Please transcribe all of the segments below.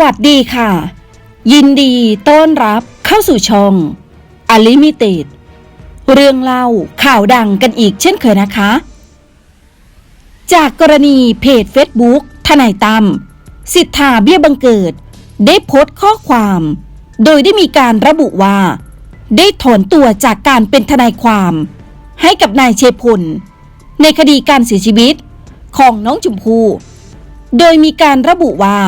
วัสดีค่ะ ยินดีต้อนรับเข้าสู่ช่อง Unlimited เรื่องเล่าข่าวดังกันอีกเช่นเคยนะคะ จากกรณีเพจ Facebook ทนายตั้มสิทธาเบี้ยบังเกิด ได้โพสต์ข้อความ โดยได้มีการระบุว่า ได้ถอนตัวจากการเป็นทนายความ ให้กับนายเชพล ในคดีการเสียชีวิตของน้องจุมพู โดยมีการระบุว่า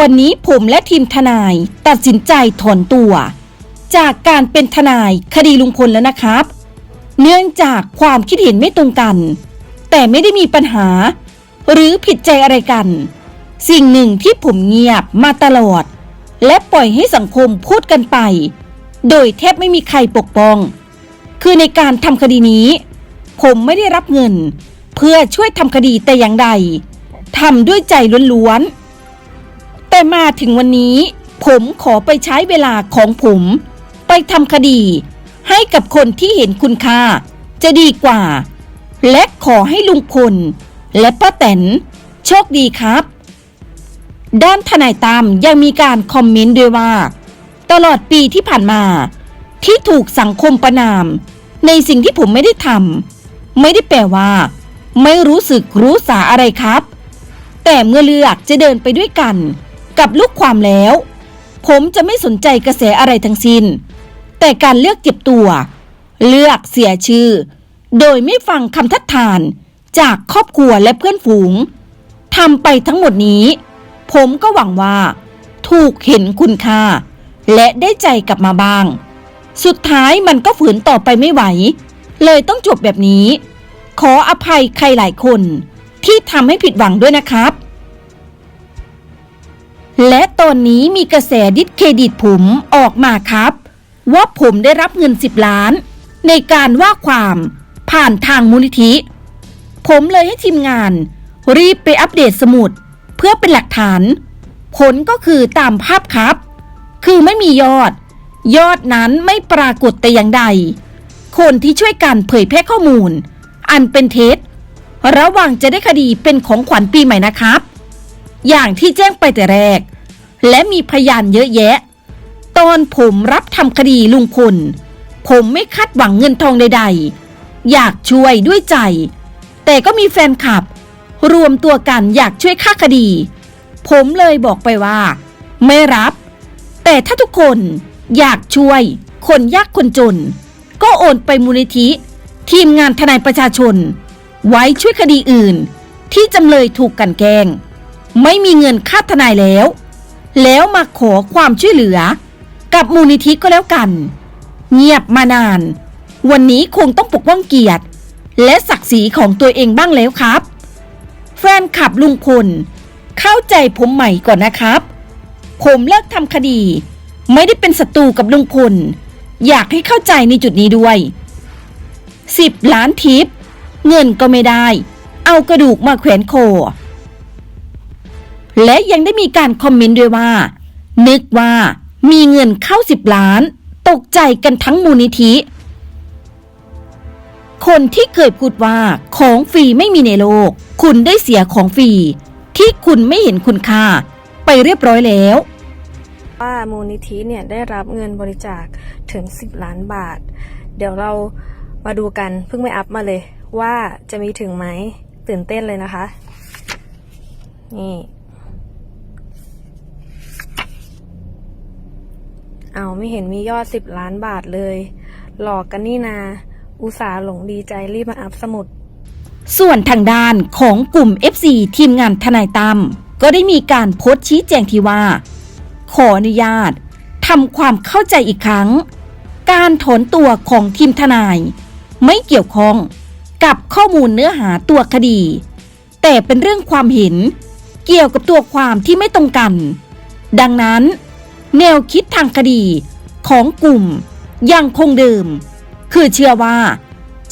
วันนี้ผมและทีมทนายตัดสินใจถอนตัว จากการเป็นทนายคดีลุงพลแล้วนะครับ เนื่องจากความคิดเห็นไม่ตรงกัน แต่ไม่ได้มีปัญหา หรือผิดใจอะไรกัน สิ่งหนึ่งที่ผมเงียบมาตลอด และปล่อยให้สังคมพูดกันไป โดยแทบไม่มีใครปกป้อง คือในการทำคดีนี้ ผมไม่ได้รับเงิน เพื่อช่วยทำคดีแต่อย่างใดทำด้วยใจล้วนๆ แต่มาถึงวันนี้ผมขอไปใช้เวลาของผม ไปทำคดี ให้กับคนที่เห็นคุณค่า จะดีกว่า และขอให้ลุงพล และป้าแตนโชคดีครับ ด้านทนายตามยังมีการคอมเมนต์ด้วยว่า ตลอดปีที่ผ่านมา ที่ถูกสังคมประนาม ในสิ่งที่ผมไม่ได้ทำไม่ได้แปลว่า ไม่รู้สึกรู้สาอะไรครับ แต่เมื่อเลือกจะเดินไปด้วยกัน กับลูกความแล้ว ผมจะไม่สนใจกระแสอะไรทั้งสิ้น แต่การเลือกเก็บตัว เลือกเสียชื่อ โดยไม่ฟังคำทัดทานจากครอบครัวและเพื่อนฝูงทำไปทั้งหมดนี้ ผมก็หวังว่า ถูกเห็นคุณค่า และได้ใจกลับมาบ้าง สุดท้ายมันก็ฝืนต่อไปไม่ไหว เลยต้องจบแบบนี้ ขออภัยใครหลายคนที่ทำให้ผิดหวังด้วยนะครับ และตอนนี้มีกระแสดิสเครดิตผมออกมาครับ ว่าผมได้รับเงิน 10 ล้าน ในการว่าความผ่านทางมูลนิธิ ผมเลยให้ทีมงาน รีบไปอัปเดตสมุด เพื่อเป็นหลักฐาน ผลก็คือตามภาพครับ คือไม่มียอด ยอดนั้นไม่ปรากฏแต่อย่างใด คนที่ช่วยกันเผยแพร่ข้อมูล อันเป็นเท็จระว่างจะได้คดีเป็นของขวัญปีใหม่นะครับ อย่างที่แจ้งไปแต่แรก และมีพยานเยอะแยะ ตอนผมรับทำคดีลุงพลผมไม่คาดหวังเงินทองใดๆ อยากช่วยด้วยใจ แต่ก็มีแฟนคลับ รวมตัวกันอยากช่วยค่าคดี ผมเลยบอกไปว่า ไม่รับ แต่ถ้าทุกคนอยากช่วย คนยากคนจน ก็โอนไปมูลนิธิ ทีมงานทนายประชาชน ไว้ช่วยคดีอื่น ที่จำเลยถูกกันแกล้ง ไม่มีเงินค่าทนายแล้ว แล้วมาขอความช่วยเหลือ กับมูลนิธิก็แล้วกัน เงียบมานาน วันนี้คงต้องปกป้องเกียรติ และศักดิ์ศรีของตัวเองบ้างแล้วครับ แฟนขับลุงพล เข้าใจผมใหม่ก่อนนะครับ ผมเลิกทำคดี ไม่ได้เป็นศัตรูกับลุงพล อยากให้เข้าใจในจุดนี้ด้วยสิบล้านทิป เงินก็ไม่ได้ เอากระดูกมาแขวนคอ และยังได้มีการคอมเมนต์ด้วยว่า นึกว่ามีเงินเข้าสิบล้าน ตกใจกันทั้งมูลนิธิ คนที่เคยพูดว่าของฟรีไม่มีในโลก คุณได้เสียของฟรีที่คุณไม่เห็นคุณค่า ไปเรียบร้อยแล้วว่ามูลนิธิเนี่ยได้รับเงินบริจาคถึง 10 ล้านบาท เดี๋ยวเรามาดูกันเพิ่งไปอัพมาเลย ว่าจะมีถึงไหมตื่นเต้นเลยนะคะ นี่ เอาไม่เห็นมียอด10ล้านบาทเลย หลอกกันนี่นา อุตส่าห์หลงดีใจรีบมาอัพสมุด ส่วนทางด้านของกลุ่ม FC ทีมงานทนายตั้มก็ได้มีการโพสต์ชี้แจงที่ว่า ขออนุญาตทำความเข้าใจอีกครั้ง การถอนตัวของทีมทนาย ไม่เกี่ยวข้องกับข้อมูลเนื้อหาตัวคดี แต่เป็นเรื่องความเห็น เกี่ยวกับตัวความที่ไม่ตรงกัน ดังนั้น แนวคิดทางคดีของกลุ่มยังคงเดิม คือเชื่อว่า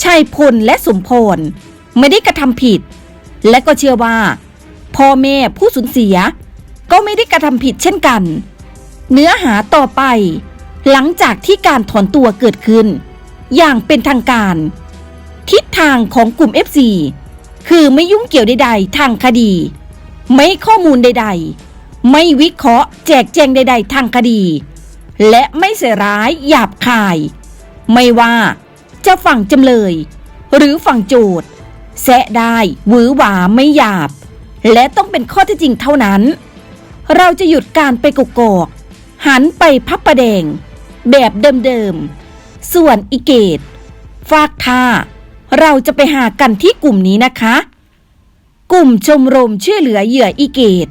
ชัยพลและสมพรไม่ได้กระทำผิด และก็เชื่อว่า พ่อแม่ผู้สูญเสีย ก็ไม่ได้กระทำผิดเช่นกัน เนื้อหาต่อไป หลังจากที่การถอนตัวเกิดขึ้น อย่างเป็นทางการ ทิศทางของกลุ่ม FC คือไม่ยุ่งเกี่ยวใดๆทางคดี ไม่ข้อมูลใด ๆ ไม่วิเคราะห์แจกแจงใด ๆ ทางคดี และไม่เสียร้ายหยาบคาย ไม่ว่าจะฝั่งจำเลย หรือฝั่งโจทย์แซะได้หวือหวาไม่หยาบ และต้องเป็นข้อเที่จริงเท่านั้น เราจะหยุดการไปกกอกหันไปพับประแดง แบบเดิมๆ ส่วนอีเกต ฟากท่า เราจะไปหากันที่กลุ่มนี้นะคะ กลุ่มชมรมช่วยเหลือเหยื่ออีเกต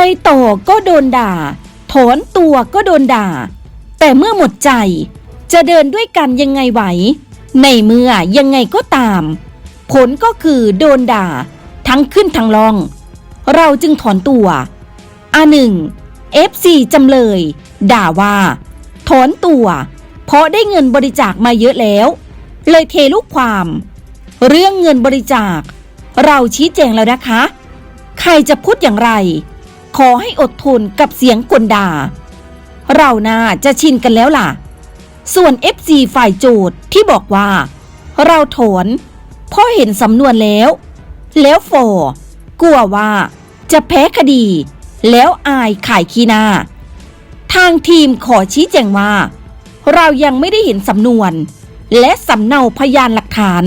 ไปต่อก็โดนด่า ถอนตัวก็โดนด่า แต่เมื่อหมดใจ จะเดินด้วยกันยังไงไหว ในเมื่อยังไงก็ตาม ผลก็คือโดนด่า ทั้งขึ้นทั้งลอง เราจึงถอนตัวอันหนึ่ง FC จำเลย ด่าว่า ถอนตัว เพราะได้เงินบริจาคมาเยอะแล้ว เลยเทลูกความ เรื่องเงินบริจาค เราชี้แจงแล้วนะคะ ใครจะพูดอย่างไร ขอให้อดทนกับเสียงกลด่า เราน่าจะชินกันแล้วล่ะ ส่วน FC ฝ่ายโจทย์ที่บอกว่า เราถอนเพราะเห็นสำนวนแล้ว แล้วฟอกลัวว่าจะแพ้คดี แล้วอายขายขีนา ทางทีมขอชี้แจงว่า เรายังไม่ได้เห็นสำนวน และสำเนาพยานหลักฐาน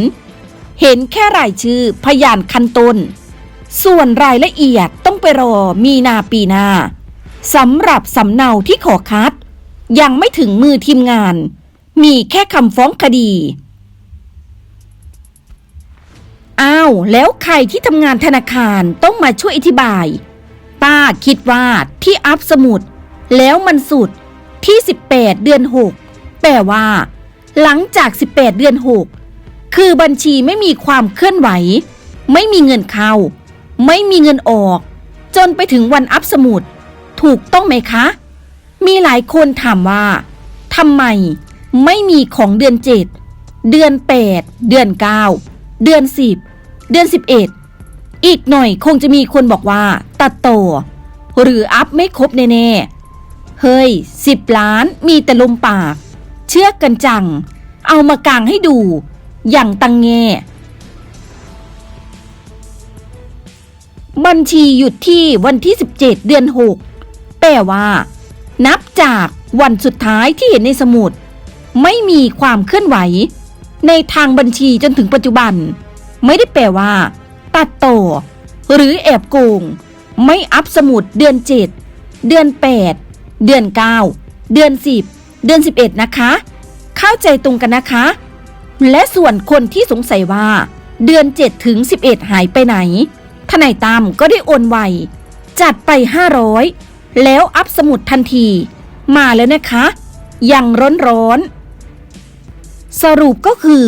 เห็นแค่รายชื่อพยานขั้นต้น ส่วนรายละเอียดต้องไปรอมีนาปีหน้าสำหรับสำเนาที่ขอคัด ยังไม่ถึงมือทีมงาน มีแค่คำฟ้องคดีอ้าวแล้วใครที่ทำงานธนาคารต้องมาช่วยอธิบาย ป้าคิดว่าที่อัพสมุด แล้วมันสุดที่ 18 เดือน 6 แปลว่า หลังจาก 18 เดือน 6 คือบัญชีไม่มีความเคลื่อนไหว ไม่มีเงินเข้า ไม่มีเงินออก จนไปถึงวันอัพสมุด ถูกต้องไหมคะ มีหลายคนถามว่าทำไมไม่มีของเดือน7เดือน8เดือน9เดือน10เดือน11อีกหน่อยคงจะมีคนบอกว่า ตัดต่อหรืออัพไม่ครบแน่ๆ เฮ้ย10ล้านมีแต่ลมปาก เชื่อกันจัง เอามากางให้ดู อย่างตังแง บัญชีหยุดที่วันที่ 17 เดือน 6 แปลว่า นับจากวันสุดท้ายที่เห็นในสมุด ไม่มีความเคลื่อนไหว ในทางบัญชีจนถึงปัจจุบัน ไม่ได้แปลว่า ตัดต่อหรือแอบโกง ไม่อัพสมุดเดือน 7 เดือน 8 เดือน 9 เดือน 10 เดือน 11 นะคะ เข้าใจตรงกันนะคะ และส่วนคนที่สงสัยว่า เดือน 7 ถึง 11 หายไปไหน ทนายตามก็ได้โอนไว จัดไป 500 แล้วอัพสมุดทันที มาแล้วนะคะ ยังร้อนๆสรุปก็คือ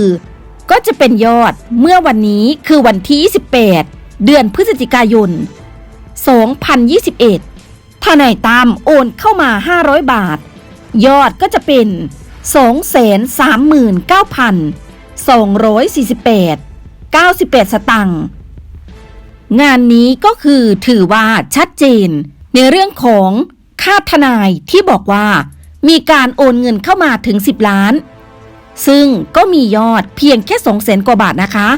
ก็จะเป็นยอดเมื่อวันนี้คือวันที่ 28 เดือนพฤศจิกายน 2021ทนายตามโอนเข้ามา 500 บาท ยอดก็จะเป็น 239,248 98 สตังค์ งานนี้ก็คือถือว่าชัดเจน ในเรื่องของค่าทนายที่บอกว่า มีการโอนเงินเข้ามาถึง 10 ล้าน ซึ่งก็มียอดเพียงแค่2 0 0แสนกว่าบาทนะคะ